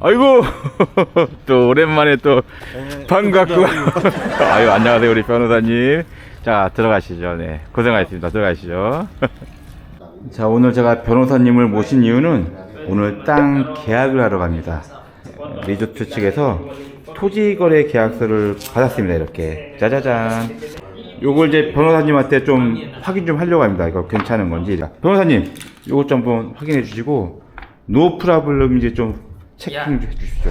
아이고 또 오랜만에 또 반갑고 아유 안녕하세요 우리 변호사님. 자 들어가시죠. 네 고생하셨습니다. 들어가시죠. 자 오늘 제가 변호사님을 모신 이유는 오늘 땅 계약을 하러 갑니다. 리조트 측에서 토지 거래 계약서를 받았습니다 이렇게. 짜자잔. 요걸 이제 변호사님한테 좀 확인 좀 하려고 합니다. 이거 괜찮은 건지. 변호사님 요것 좀 한번 확인해 주시고 노 프라블럼 이제 좀 체킹 좀 해주시죠.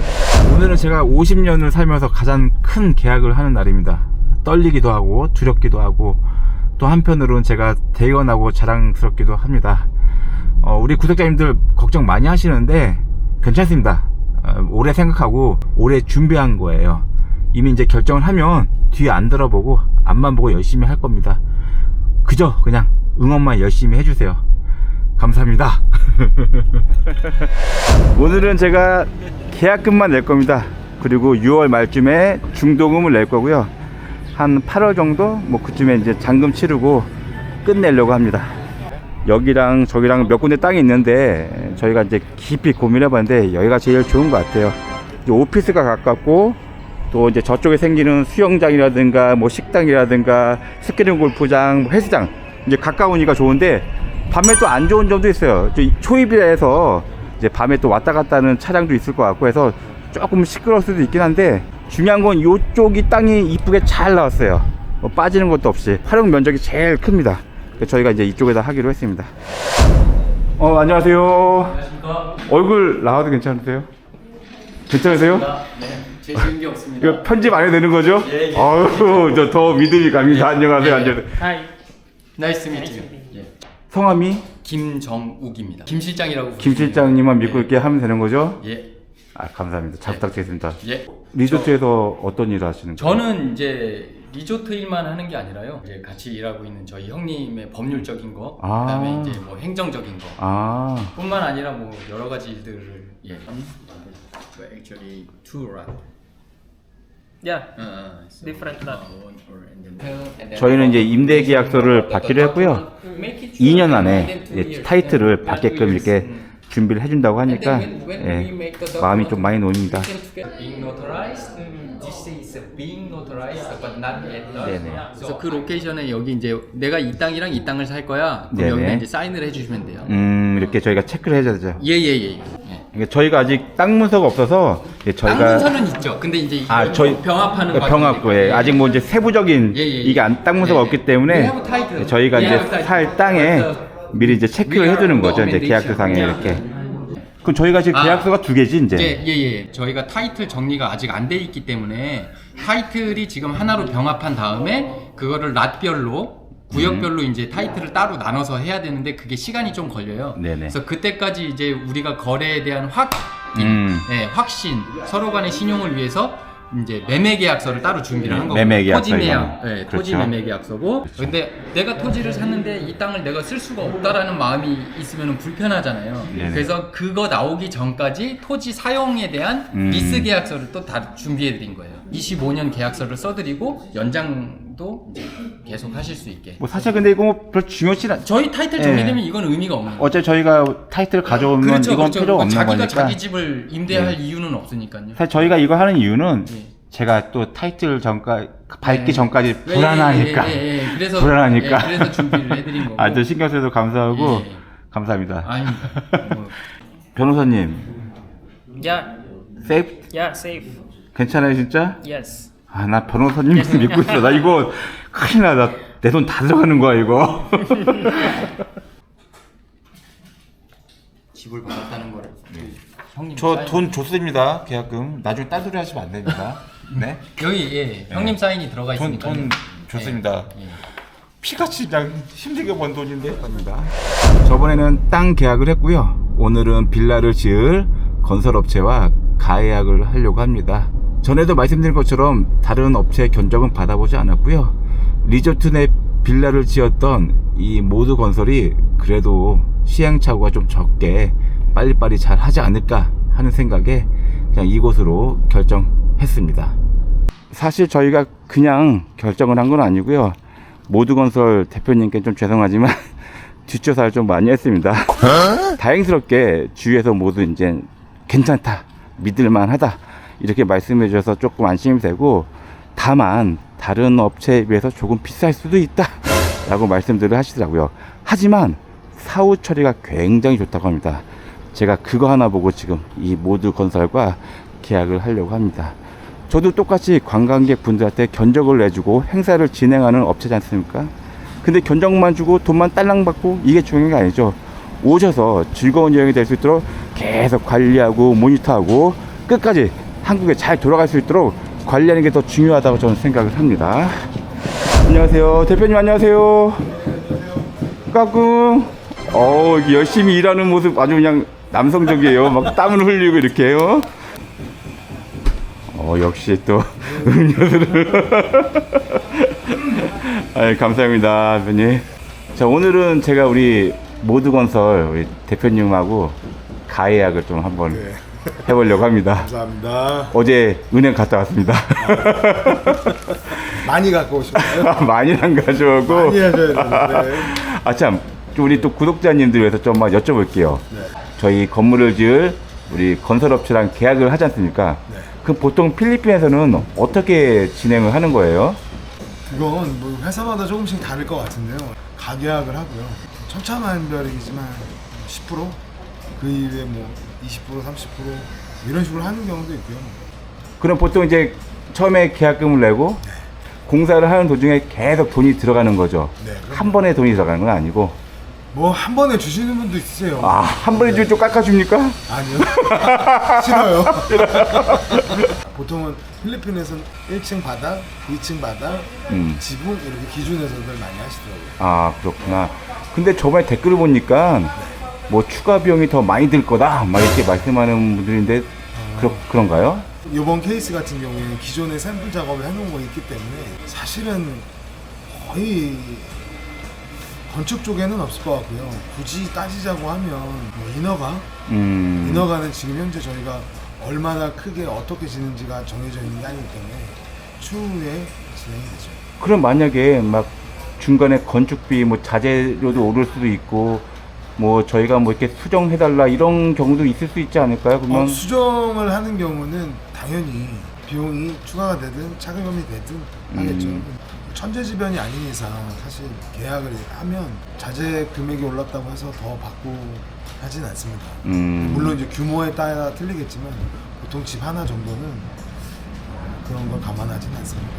오늘은 제가 50년을 살면서 가장 큰 계약을 하는 날입니다. 떨리기도 하고 두렵기도 하고 또 한편으로는 제가 대견하고 자랑스럽기도 합니다. 어, 우리 구독자님들 걱정 많이 하시는데 괜찮습니다. 어, 오래 생각하고 오래 준비한 거예요. 이미 이제 결정을 하면 뒤에 안 들어보고 앞만 보고 열심히 할 겁니다. 그저 그냥 응원만 열심히 해주세요. 감사합니다. 오늘은 제가 계약금만 낼 겁니다. 그리고 6월 말쯤에 중도금을 낼 거고요. 한 8월 정도 뭐 그쯤에 이제 잔금 치르고 끝내려고 합니다. 여기랑 저기랑 몇 군데 땅이 있는데 저희가 이제 깊이 고민해 봤는데 여기가 제일 좋은 것 같아요. 오피스가 가깝고 또 이제 저쪽에 생기는 수영장이라든가 뭐 식당이라든가 스케이팅 골프장, 뭐 헬스장 이제 가까우니까 좋은데 밤에 또 안 좋은 점도 있어요. 저 초입이라 해서 이제 밤에 또 왔다 갔다 하는 차량도 있을 것 같고 해서 조금 시끄러울 수도 있긴 한데 중요한 건 이쪽이 땅이 이쁘게 잘 나왔어요. 뭐 빠지는 것도 없이 활용 면적이 제일 큽니다. 저희가 이제 이쪽에다 하기로 했습니다. 어 안녕하세요. 안녕하십니까? 얼굴 나와도 괜찮으세요? 괜찮으세요? 네, 제 없습니다. 이거 편집 안 해도 되는 거죠? 예, 예. 아유, 저 더 믿음이 갑니다. 안녕하세요, 예. 안녕하세요. Hi. 나이스 미팅. 예. 성함이 김정욱입니다. 김 실장이라고. 김 부르시면 실장님만 믿고 예. 이렇게 하면 되는 거죠? 예. 아, 감사합니다. 잘 예. 부탁드리겠습니다. 예. 리조트에서 어떤 일을 하시는 거예요? 저는 이제 리조트 일만 하는 게 아니라요. 이제 같이 일하고 있는 저희 형님의 법률적인 거, 아. 그다음에 이제 뭐 행정적인 거, 아, 뿐만 아니라 뭐 여러 가지 일들을 예. Well, actually two right. Yeah. Uh, so, Different lot. uh, and then- 저희는 이제 임대 계약서를 받기로 했고요. Make it 2년 short, 안에 이제. 타이틀을 받게끔. 이렇게 음. 준비를 해준다고 하니까 예, 마음이 좀 많이 놓입니다. Being notarized, this is being notarized, but not yet done. 네네. 그래서 그 로케이션에 여기 이제 내가 이 땅이랑 이 땅을 살 거야. 그럼 네네. 여기다 이제 사인을 해주시면 돼요. 음, 이렇게 저희가 체크를 해줘야 되죠. 예예예. 예, 예. 그러니까 저희가 아직 땅 문서가 없어서 이제 땅 저희가 문서는 있죠. 근데 이제 아, 저희 병합하는 그 병합고 예. 아직 뭐 이제 세부적인 예, 예, 예. 이게 안, 땅 문서가 예, 예. 없기 때문에 We have title. 저희가 We 이제 title. 살 땅에 But, uh, 미리 이제 체크를 해주는 거죠. 이제. 계약서상에. 이렇게. 그럼 저희가 지금 아. 계약서가 두 개지 이제. 예, 예, 예. 저희가 타이틀 정리가 아직 안 돼 있기 때문에 타이틀이 지금 하나로 병합한 다음에 그거를 랏별로 구역별로 이제 타이틀을 따로 나눠서 해야 되는데 그게 시간이 좀 걸려요. 네네. 그래서 그때까지 이제 우리가 거래에 대한 확인, 음. 네, 확신, 서로 간의 신용을 위해서 이제 매매 계약서를 따로 준비를 한 거고 매매 계약서 토지 매약, 이거는. 네, 토지 그렇죠. 매매 계약서고. 근데 내가 토지를 샀는데 이 땅을 내가 쓸 수가 없다라는 마음이 있으면 불편하잖아요. 네네. 그래서 그거 나오기 전까지 토지 사용에 대한 음. 리스 계약서를 또 다 준비해 드린 거예요. 25년 계약서를 써드리고 연장도 이제 계속 하실 수 있게. 뭐 사실 근데 이거 뭐별 중요치 않. 저희 타이틀 예. 정리되면 이건 의미가 없는 거예요. 어차피 저희가 타이틀 가져오면 그렇죠, 이건 그렇죠. 필요 없는 자기가 거니까. 자기 집을 임대할 네. 이유는 없으니까요. 사실 저희가 이거 하는 이유는 예. 제가 또 타이틀 전까 밟기 네. 전까지 예, 불안하니까. 예, 예, 예. 그래서 불안하니까. 예, 그래서 준비를 해드린 거고. 아주 신경 써서 감사하고 예. 감사합니다. 아닙니다. 뭐, 변호사님, Yeah. Safe. 괜찮아요 진짜? Yes. 아 나 변호사님 믿고 있어. 나 이거 큰일 나다. 내돈 다 들어가는 거야 이거. 집을 받았다는 거를 그 형님 저 사인- 돈 줬습니다 계약금. 나중에 딸소리 하시면 안 됩니다. 네? 여기 예 형님 사인이 들어가 돈, 있으니까 돈 줬습니다. 예. 피같이 그냥 힘들게 번 돈인데 갑니다. 저번에는 땅 계약을 했고요. 오늘은 빌라를 지을 건설업체와 가계약을 하려고 합니다. 전에도 말씀드린 것처럼 다른 업체 견적은 받아보지 않았고요. 리조트 내 빌라를 지었던 이 모두 건설이 그래도 시행착오가 좀 적게 빨리빨리 잘 하지 않을까 하는 생각에 그냥 이곳으로 결정했습니다. 사실 저희가 그냥 결정을 한 건 아니고요. 모두건설 대표님께 좀 죄송하지만 뒷조사를 좀 많이 했습니다. 다행스럽게 주위에서 모두 이제 괜찮다. 믿을만하다 이렇게 말씀해 주셔서 조금 안심이 되고 다만 다른 업체에 비해서 조금 비쌀 수도 있다 라고 말씀들을 하시더라고요. 하지만 사후 처리가 굉장히 좋다고 합니다. 제가 그거 하나 보고 지금 이 모두 건설과 계약을 하려고 합니다. 저도 똑같이 관광객 분들한테 견적을 내주고 행사를 진행하는 업체지 않습니까? 근데 견적만 주고 돈만 딸랑 받고 이게 중요한 게 아니죠. 오셔서 즐거운 여행이 될 수 있도록 계속 관리하고 모니터하고 끝까지 한국에 잘 돌아갈 수 있도록 관리하는 게 더 중요하다고 저는 생각을 합니다. 안녕하세요. 대표님 안녕하세요. 까꿍. 어, 열심히 일하는 모습 아주 그냥 남성적이에요. 막 땀을 흘리고 이렇게요. 어, 역시 또 음료수를. 아, 감사합니다, 대표님. 자, 오늘은 제가 우리 모두건설 우리 대표님하고 가해약을 좀 한번 네. 해보려고 합니다. 감사합니다. 어제 은행 갔다 왔습니다. 많이 갖고 오셨나요? 많이 안 가져오고. 많이 하셔야 되는데. 아, 참. 우리 또 구독자님들 위해서 좀만 여쭤볼게요. 네. 저희 건물을 지을 우리 건설업체랑 계약을 하지 않습니까? 네. 그 보통 필리핀에서는 어떻게 진행을 하는 거예요? 그건 뭐 회사마다 조금씩 다를 것 같은데요. 가계약을 하고요. 천차만별이지만 10%그 이후에 뭐20% 30% 이런 식으로 하는 경우도 있고요. 그럼 보통 이제 처음에 계약금을 내고 공사를 하는 도중에 계속 돈이 들어가는 거죠. 네, 그럼요. 한 번에 돈이 들어가는 건 아니고. 뭐 한 번에 주시는 분도 있으세요. 아, 한 번에 주면 좀 깎아줍니까? 아니요. 싫어요. 보통은 필리핀에서는 1층 바닥, 2층 바닥, 음. 지붕 이렇게 기준에서들 많이 하시더라고요. 아, 그렇구나. 근데 저번에 댓글을 보니까 뭐 추가 비용이 더 많이 들 거다. 막 이렇게 말씀하는 분들인데, 그렇, 그런가요? 이번 케이스 같은 경우에는 기존에 샘플 작업을 해놓은 거 있기 때문에 사실은 거의 건축 쪽에는 없을 것 같고요. 굳이 따지자고 하면 뭐 인허가, 음. 인허가는 지금 현재 저희가 얼마나 크게 어떻게 지는지가 정해져 있는 게 아니기 때문에 추후에 진행이 되죠. 그럼 만약에 막 중간에 건축비 뭐 자재료도 오를 수도 있고 뭐 저희가 뭐 이렇게 수정해달라 이런 경우도 있을 수 있지 않을까요? 그러면 어, 수정을 하는 경우는 당연히 비용이 추가가 되든 차감이 되든 하겠죠. 음. 천재지변이 아닌 이상 사실 계약을 하면 자재 금액이 올랐다고 해서 더 받고 하진 않습니다. 음. 물론 이제 규모에 따라 틀리겠지만 보통 집 하나 정도는 어, 그런 걸 감안하진 않습니다.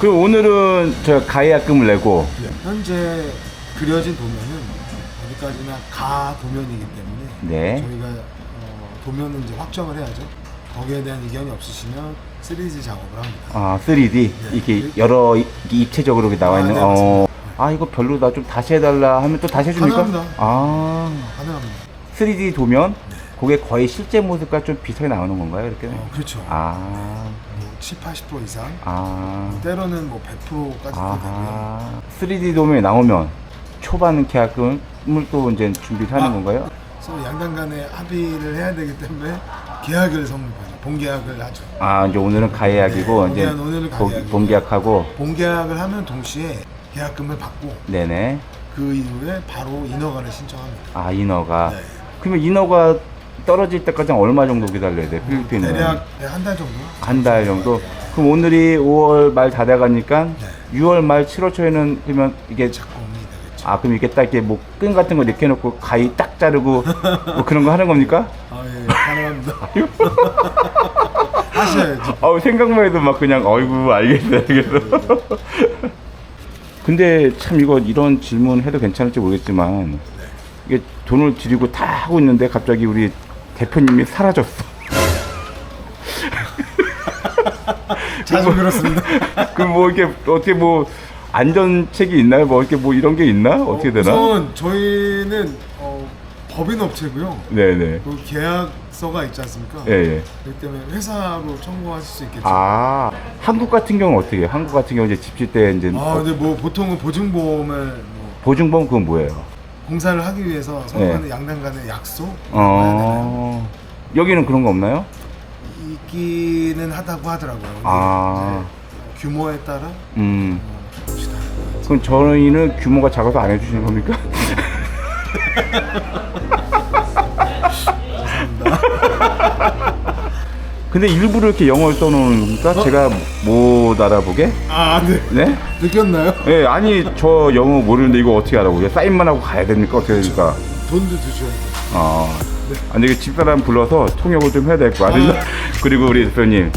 그럼 오늘은 저 가해약금을 내고 현재 그려진 도면은 어디까지나 가 도면이기 때문에 네. 저희가 어, 도면을 이제 확정을 해야죠. 거기에 대한 이견이 없으시면 3D 작업을 합니다. 아 3D 이렇게 여러 이- 입체적으로 이렇게 나와 아, 있는 네, 어. 아 이거 별로다 좀 다시 해달라 하면 또 다시 해줍니까? 가능합니다. 아 가능합니다. 3D 도면 그게 거의 실제 모습과 좀 비슷하게 나오는 건가요 이렇게? 어, 그렇죠. 아, 뭐 7, 80% 이상, 아, 때로는 뭐 100%까지도 되고요. 아, 3D 도면이 나오면 초반 계약금을 또 이제 준비를 하는 아. 건가요? 서로 양당 간에 합의를 해야 되기 때문에 계약을 성립하죠. 본계약을 하죠. 아, 이제 오늘은 가해약이고 네, 이제 오늘은- 가해약이고. 본계약하고 본계약을 하면 동시에 계약금을 받고 네네. 그 이후에 바로 인허가를 신청합니다. 아, 인허가. 네. 그러면 인허가 떨어질 때까지 얼마 정도 기다려야 돼? 필리핀은 대략 한 달 정도? 한 달 정도. 그럼 오늘이 5월 말 다 돼가니까 네. 6월 말 7월 초에는 그러면 이게. 아 그럼 이게 딱 이렇게 뭐끈 같은 거 이렇게 해놓고 가위 딱 자르고 뭐 그런 거 하는 겁니까? 아, 예, 가능합니다. 하셔야죠. 아우 생각만 해도 막 그냥 어이구 알겠어 알겠어. 근데 참 이거 이런 질문 해도 괜찮을지 모르겠지만 이게 돈을 들이고 다 하고 있는데 갑자기 우리 대표님이 사라졌어. 자주 그렇습니다. 그럼 뭐 이렇게 어떻게 뭐 안전책이 있나요? 뭐 이렇게 뭐 이런 게 있나? 어떻게 되나? 우선 저희는 어, 법인 업체고요. 네네. 그 계약서가 있지 않습니까? 예 예. 그렇기 때문에 회사로 청구하실 수 있겠죠. 아 한국 같은 경우 는 어떻게 해요? 한국 같은 경우 이제 집질 때 이제 아, 근데 뭐 보통은 보증보험을 뭐 보증보험 그건 뭐예요? 공사를 하기 위해서 서로 네. 간의 양당 간의 약속? 어 여기는 그런 거 없나요? 있기는 하다고 하더라고요. 근데 아. 이제 규모에 따라 음 그럼 저희는 규모가 작아서 안 해주시는 겁니까? 근데 일부러 이렇게 영어를 써놓은 겁니까? 제가 못 알아보게? 아, 네. 네? 느꼈나요? 예, 아니 저 영어 모르는데 이거 어떻게 알아보게? 사인만 하고 가야 됩니까? 어떻게 됩니까? 돈도 드셔야 돼. 아, 아니 그 집사람 불러서 통역을 좀 해야 될 것 같아요. 그리고 우리 대표님,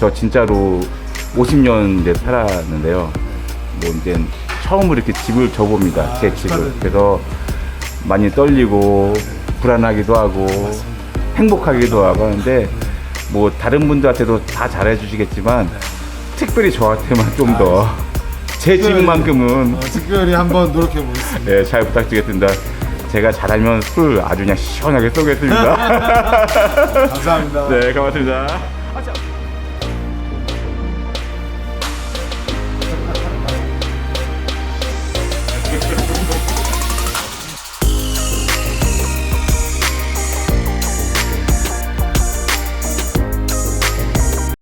저 진짜로 50년 이제 살았는데요. 뭐 이제 처음으로 이렇게 집을 줘봅니다. 제 집을. 축하드립니다. 그래서 많이 떨리고 불안하기도 하고 행복하기도 하고 하는데 뭐 다른 분들한테도 다 잘해주시겠지만 특별히 저한테만 좀 더 제 집만큼은 어, 특별히 한번 노력해 보겠습니다. 네, 잘 부탁드리겠습니다. 제가 잘하면 술 아주 그냥 시원하게 쏘겠습니다. 감사합니다. 네, 고맙습니다.